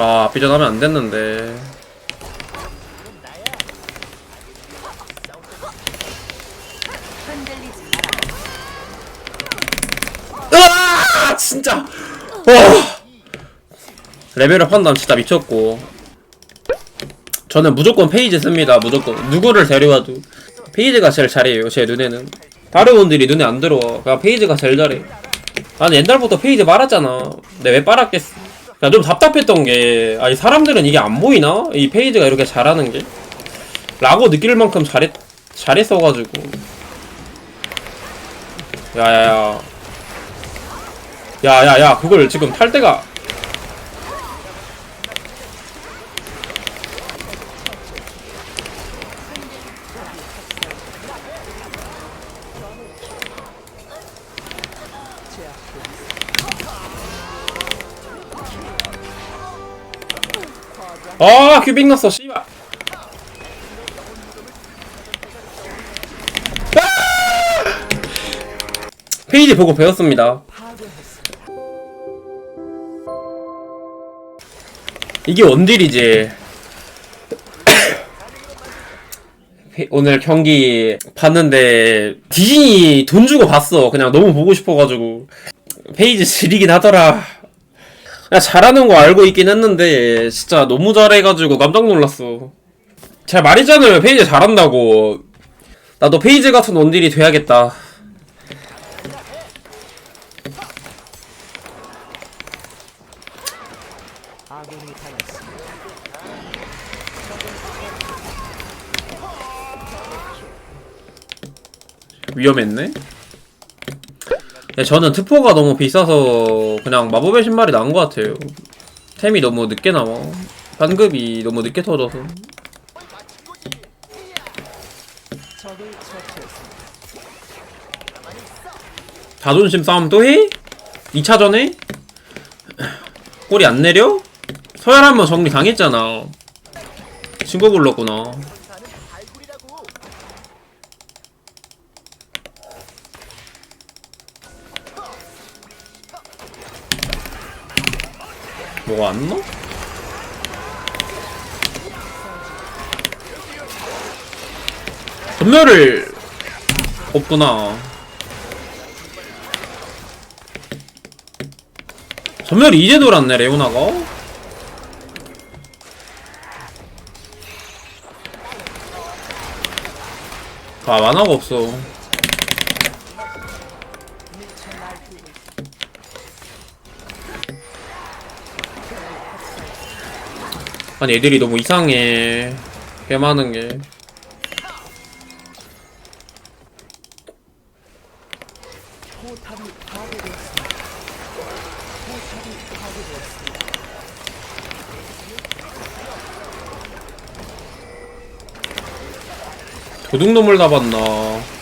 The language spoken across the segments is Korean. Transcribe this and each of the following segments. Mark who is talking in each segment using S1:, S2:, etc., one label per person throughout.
S1: 아 비전하면 안 됐는데. 으아! 진짜! 와! 레벨업 판단 진짜 미쳤고. 저는 무조건 페이지 씁니다 무조건. 누구를 데려와도. 페이지가 제일 잘해요 제 눈에는. 다른 분들이 눈에 안 들어와. 그냥 페이지가 제일 잘해 나는 옛날부터 페이지 말았잖아. 근데 왜 빨았겠어? 그냥 좀 답답했던 게 아니 사람들은 이게 안 보이나? 이 페이지가 이렇게 잘하는 게? 라고 느낄 만큼 잘했 잘했어가지고. 야야야. 야야야 그걸 지금 탈 때가 아 큐빅 났어 씨발 아! 페이지 보고 배웠습니다 이게 원딜이지. 오늘 경기 봤는데 디즈니 돈 주고 봤어. 그냥 너무 보고 싶어가지고 페이지 지리긴 하더라. 그냥 잘하는 거 알고 있긴 했는데 진짜 너무 잘해가지고 깜짝 놀랐어. 제가 말했잖아요. 페이지 잘한다고. 나도 페이지 같은 원딜이 돼야겠다. 위험했네. 네, 저는 트포가 너무 비싸서 그냥 마법의 신발이 나은 것 같아요. 템이 너무 늦게 나와. 반급이 너무 늦게 터져서. 자존심 싸움 또 해? 2차전에? 꼬리 안 내려? 서열 한번 정리 당했잖아. 친구 불렀구나. 안 넣어? 전멸을 없구나. 전멸이 이제 돌았네 레오나가. 아 만화가 없어. 아니 애들이 너무 이상해. 개 많은 게. 도둑놈을 잡았나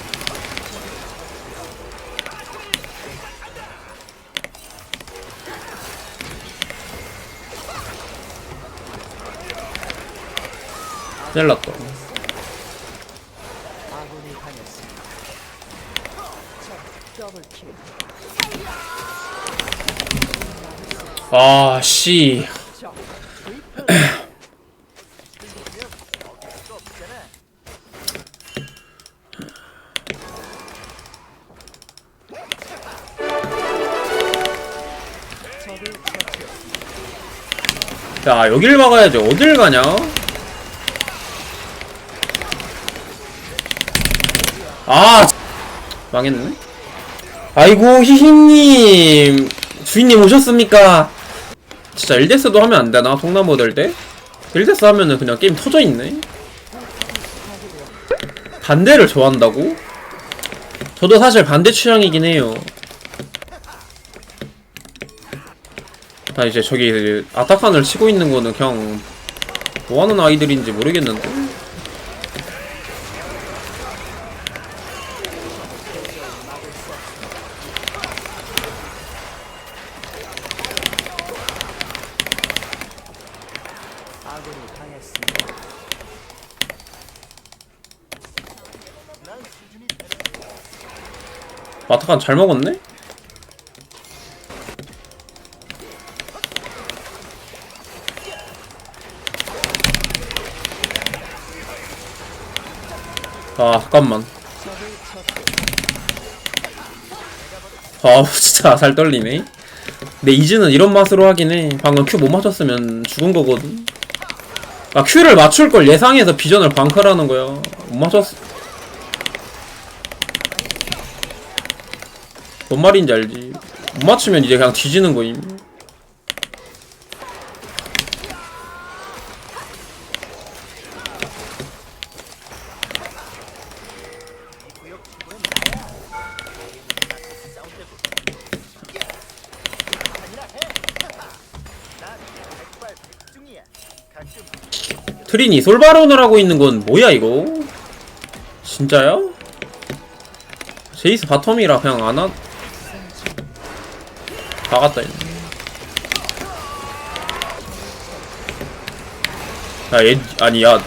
S1: 큰일 났다 아, 씨. 야, 여길 막아야지. 어딜 가냐? 아, 망했네. 아이고, 히히님. 주인님 오셨습니까? 진짜 1데스도 하면 안 되나? 통나무 될 때? 1데스 하면은 그냥 게임 터져 있네? 반대를 좋아한다고? 저도 사실 반대 취향이긴 해요. 아, 이제 저기 아타칸을 치고 있는 거는 그냥 뭐 하는 아이들인지 모르겠는데? 잠깐 잘 먹었네? 아 잠깐만. 아 진짜 살 떨리네. 내 이즈는 이런 맛으로 하긴 해. 방금 큐 못 맞췄으면 죽은 거거든. 아 큐를 맞출 걸 예상해서 비전을 방카라는 거야. 못 맞췄어 뭔 말인지 알지 못 맞추면 이제 그냥 뒤지는 거임 트린이 솔바론을 하고 있는 건 뭐야 이거? 진짜야? 제이스 바텀이라 그냥 안 하... 나갔다 얘. 야, 얘, 아니, 야.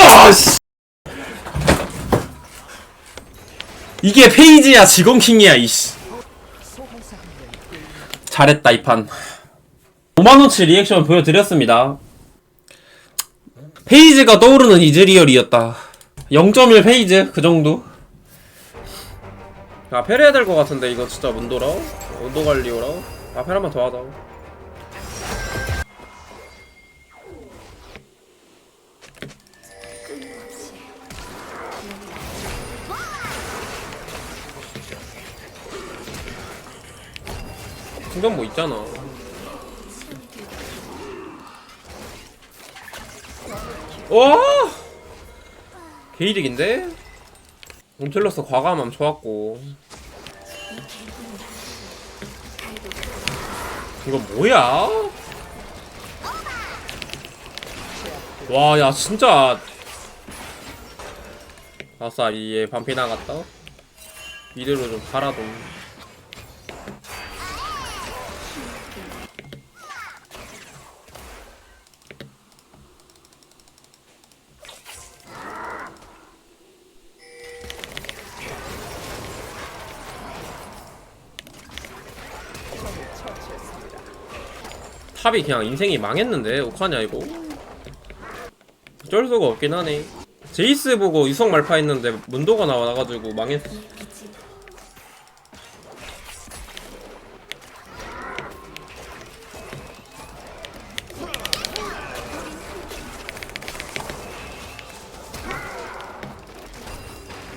S1: 아, 씨. 이게 페이지야, 직원킹이야, 이씨. 잘했다, 이 판. 5만원치 리액션 보여드렸습니다. 페이지가 떠오르는 이즈리얼이었다. 0.1 페이지, 그 정도. 아, 패해야 될 것 같은데, 이거 진짜 문도라? 온도 관리오라? 아, 패 한번 더 하자. 충전 뭐 있잖아. 와! 게이득인데? 몬틀러스 과감함 좋았고. 이거 뭐야? 와, 야, 진짜. 아싸, 이에 반피 나갔다. 이대로 좀 팔아도. 탑이 그냥 인생이 망했는데 어떡하냐 이거. 어쩔 수가 없긴 하네. 제이스 보고 유성 말파 했는데 문도가 나와가지고 망했어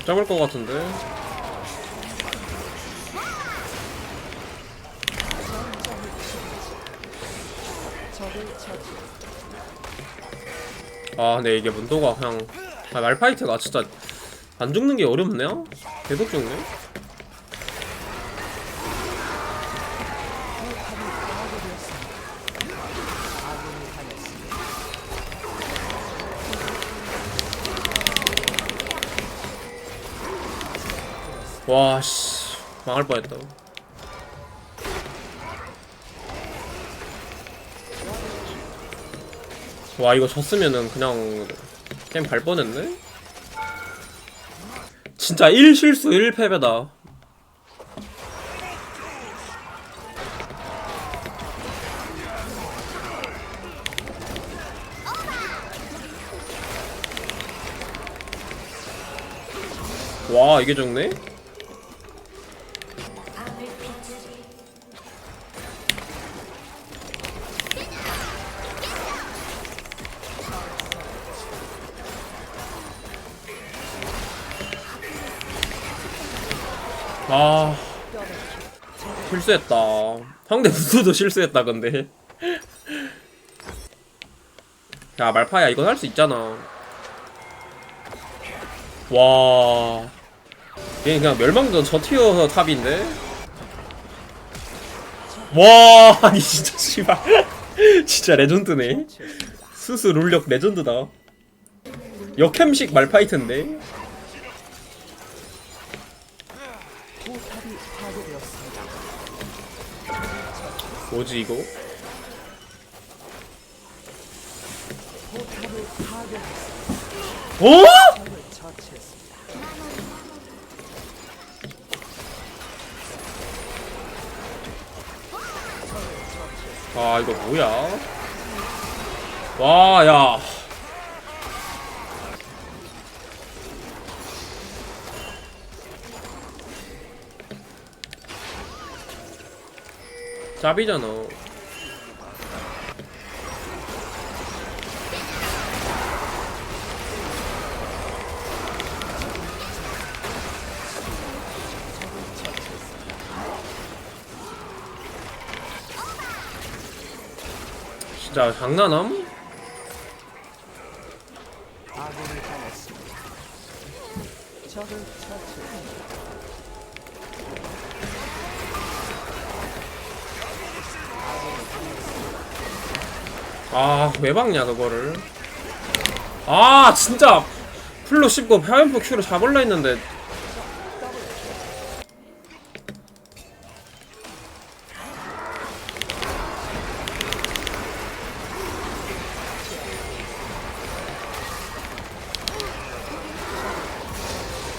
S1: 잡을 것 같은데 아 근데 이게 문도가 그냥 아, 말파이트가 진짜 안 죽는 게 어렵네요? 계속 죽네? 와씨 망할 뻔했다 와 이거 졌으면은 그냥 게임 갈 뻔했네? 진짜 1실수 1패배다 와 이게 적네? 아 실수했다. 상대 무수도 실수했다 근데. 야 말파야 이건 할 수 있잖아. 와. 얘 그냥 멸망전 저 티어 탑인데? 와 아니 진짜 씨발. 진짜 레전드네. 스스 룰력 레전드다. 역캠식 말파이트인데 뭐지 이거? 오? 아 이거 뭐야? 와 야. 짭이잖아. 진짜 장난함? 왜 박냐, 그거를. 아, 진짜. 풀로 씹고 파이프 큐로 잡을라 했는데.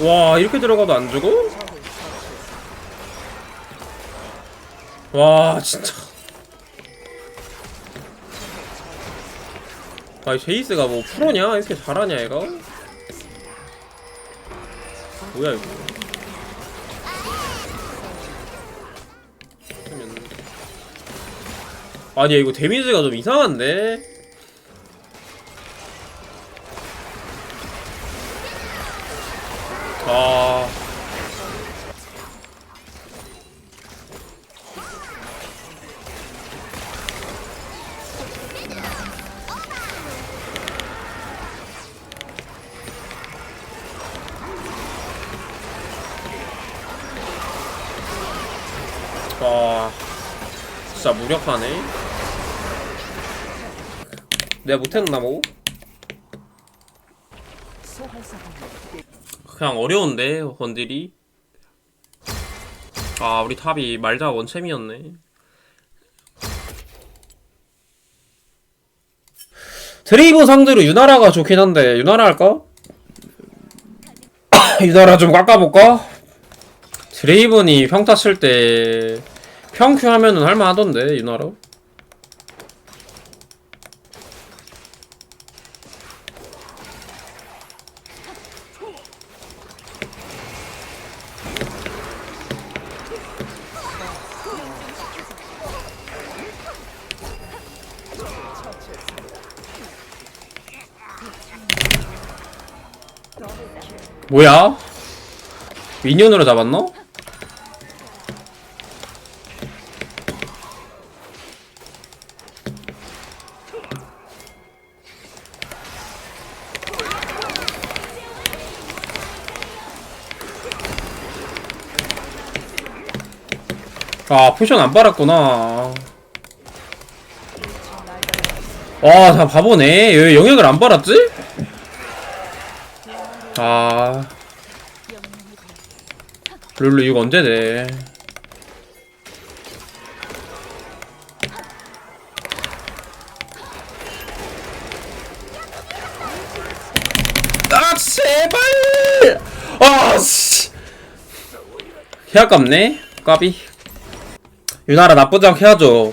S1: 와, 이렇게 들어가도 안 죽어? 와, 진짜. 아, 제이스가 뭐 프로냐? 이렇게 잘하냐, 얘가? 뭐야, 이거. 아니, 이거 데미지가 좀 이상한데? 내가 못했나 뭐? 그냥 어려운데 원딜이 아 우리 탑이 말자 원챔이었네 드레이븐 상대로 유나라가 좋긴 한데 유나라 할까? 유나라 좀 깎아볼까? 드레이븐이 평타 칠 때 평큐 하면은 할만하던데 유나라 뭐야? 미니언으로 잡았나? 아 포션 안 빨았구나 와다 바보네 왜 영역을 안 빨았지? 아. 룰루 이거 언제 돼? 아 제발! 아씨. 개 아깝네 까비. 유나라 나쁘지 않게 하죠.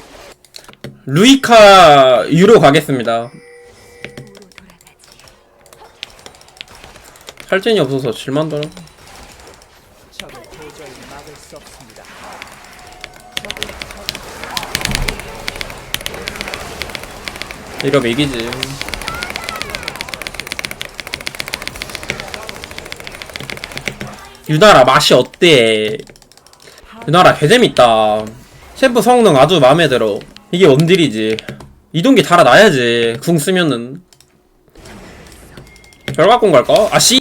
S1: 루이카 유로 가겠습니다 탈진이 없어서 질만더라. 이러면 이기지 유나라 맛이 어때? 유나라 개재밌다 셰프 성능 아주 마음에 들어 이게 원딜이지 이동기 달아놔야지 궁 쓰면은 결과공 갈까? 아씨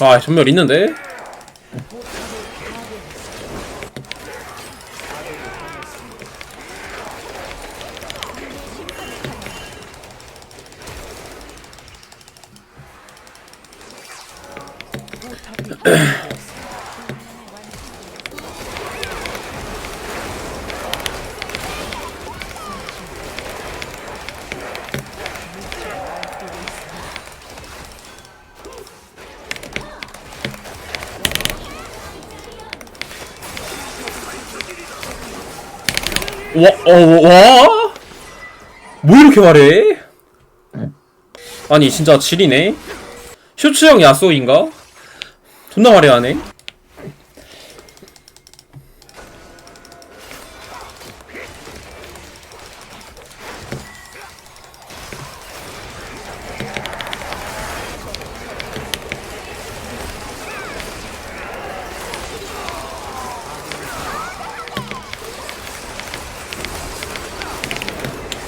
S1: 아 전멸 있는데? 와, 어, 와? 뭐 이렇게 말해? 아니, 진짜 지리네? 슈츠형 야쏘인가? 존나 화려하네?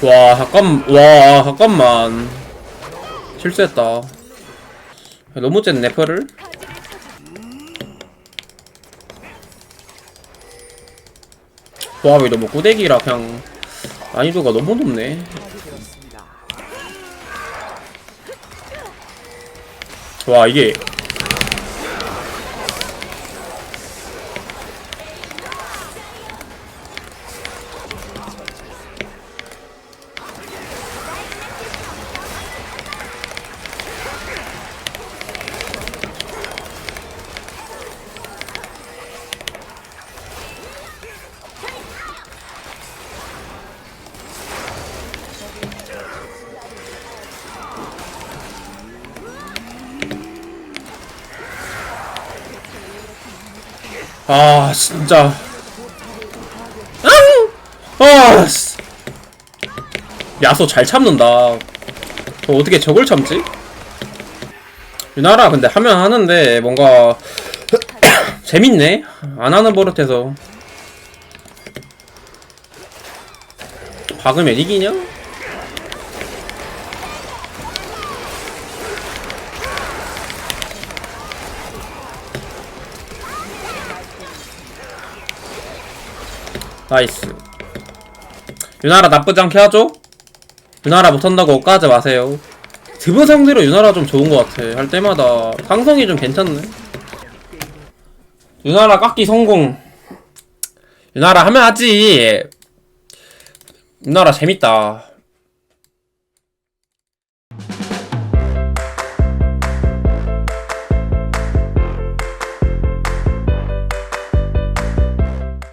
S1: 와 잠깐 와 잠깐만. 실수했다. 너무 쨌네 펄을. 조합이 너무 꾸대기라 그냥. 난이도가 너무 높네. 와 이게 아 진짜 아 씨. 야소 잘 참는다 저 어떻게 저걸 참지? 유나라 근데 하면 하는데 뭔가 재밌네 안 하는 버릇해서 박으면 이기냐? 나이스. 유나라 나쁘지 않게 하죠? 유나라 못한다고 까지 마세요. 드브 상대로 유나라 좀 좋은 것 같아. 할 때마다 상성이 좀 괜찮네. 유나라 깎기 성공. 유나라 하면 하지. 유나라 재밌다